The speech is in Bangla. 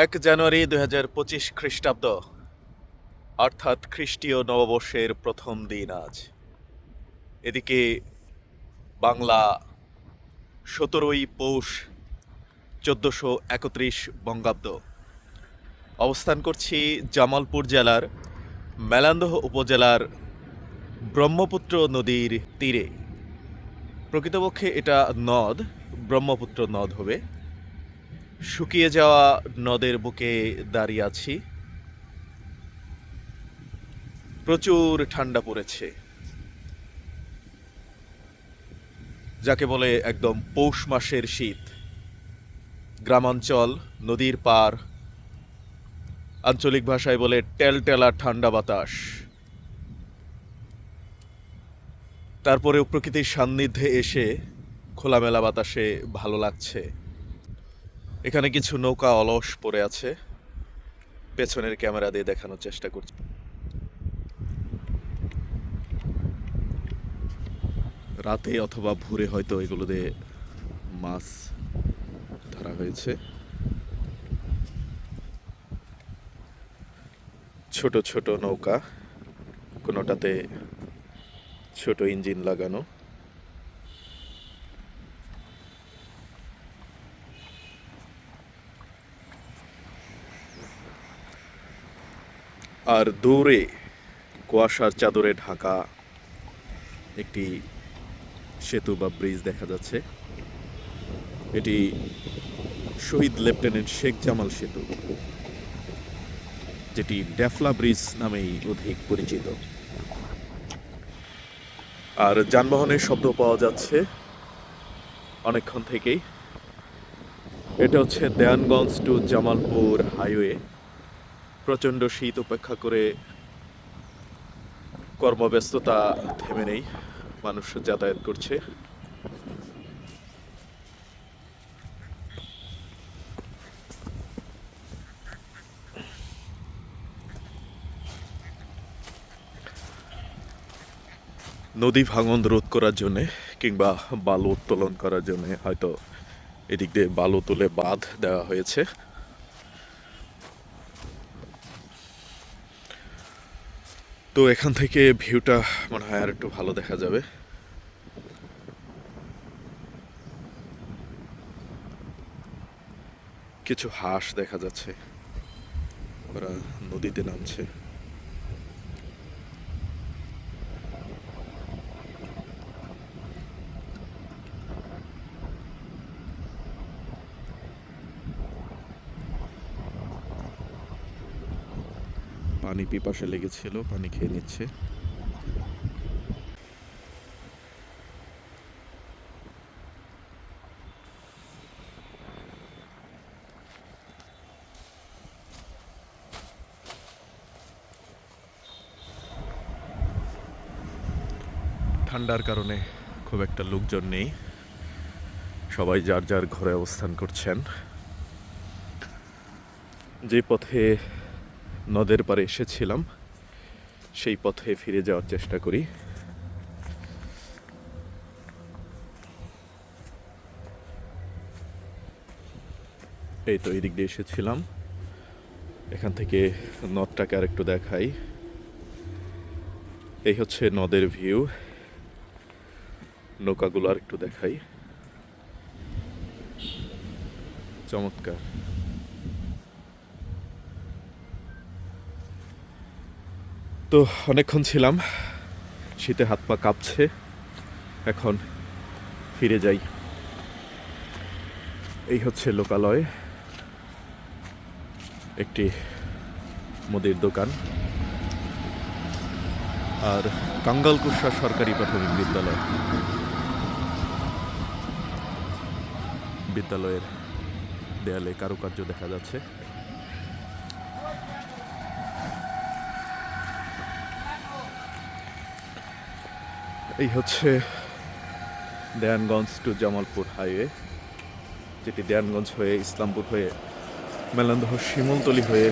এক জানুয়ারি দুই হাজার পঁচিশ খ্রিস্টাব্দ, অর্থাৎ খ্রিস্টীয় নববর্ষের প্রথম দিন আজ। এদিকে বাংলা সতেরোই পৌষ চোদ্দোশো একত্রিশ বঙ্গাব্দ। অবস্থান করছি জামালপুর জেলার মেলান্দহ উপজেলার ব্রহ্মপুত্র নদীর তীরে। প্রকৃতপক্ষে এটা নদ, ব্রহ্মপুত্র নদ হবে। শুকিয়ে যাওয়া নদের বুকে দাঁড়িয়ে আছি। প্রচুর ঠান্ডা পড়েছে। যাকে বলে একদম পৌষ মাসের শীত। গ্রামাঞ্চল, নদীর পার, আঞ্চলিক ভাষায় বলে টেলটেলা ঠান্ডা বাতাস। তারপরেও প্রকৃতির সান্নিধ্যে এসে খোলামেলা বাতাসে ভালো লাগছে। এখানে কিছু নৌকা অলস পড়ে আছে। পেছনের ক্যামেরা দিয়ে দেখানোর চেষ্টা করছি। রাতে অথবা ভোরে হয়তো এগুলো দিয়ে মাছ ধরা হয়েছে। ছোট ছোট নৌকা, কোনোটাতে ছোট ইঞ্জিন লাগানো। আর দূরে, কুয়াশার চাদরে ঢাকা একটি সেতু বা ব্রিজ দেখা যাচ্ছে। এটি শহীদ লেফটেন্যান্ট শেখ জামাল সেতু, যেটি ডেফলা ব্রিজ নামেই অধিক পরিচিত। আর যানবাহনের শব্দ পাওয়া যাচ্ছে অনেকক্ষণ থেকেই। এটা হচ্ছে দেয়ানগঞ্জ টু জামালপুর হাইওয়ে। প্রচণ্ড শীত উপেক্ষা করে কর্মব্যস্ততা থেমে নেই, মানুষ যাতায়াত করছে। নদী ভাঙন রোধ করার জন্যে কিংবা বালু উত্তোলন করার জন্যে হয়তো এদিক দিয়ে বালু তুলে বাঁধ দেওয়া হয়েছে। তো এখান থেকে ভিউটা মনে হয় আর একটু ভালো দেখা যাবে। কিছু হাঁস দেখা যাচ্ছে। ওরা নদীতে নামছে। পানি পিপাসে লেগেছিল, পানি খেয়ে নিচ্ছে। ঠান্ডার কারণে খুব একটা লোকজন নেই। সবাই যার যার ঘরে অবস্থান করছেন। যে পথে নদের পাড়ে এসেছিলাম। সেই পথে ফিরে যাওয়ার চেষ্টা করি। এই তো এই দিক দিয়ে এসেছিলাম। এখান থেকে নদটাকে আর একটু দেখাই। এই হচ্ছে নদের ভিউ। নৌকাগুলো আর একটু দেখাই। চমৎকার। তো অনেকক্ষণ ছিলাম। শীতে হাত পা কাঁপছে। এখন ফিরে যাই। এই হচ্ছে লোকালয়। একটি মুদির দোকান। আর কাঙ্গালকুষা সরকারি প্রাথমিক বিদ্যালয়। বিদ্যালয়ের দেয়ালে কারুকার্য দেখা যাচ্ছে। এই হচ্ছে দেয়ানগঞ্জ টু জামালপুর হাইওয়ে যেটি দেয়ানগঞ্জ হয়ে ইসলামপুর হয়ে মেলান্দহ শিমলতলি হয়ে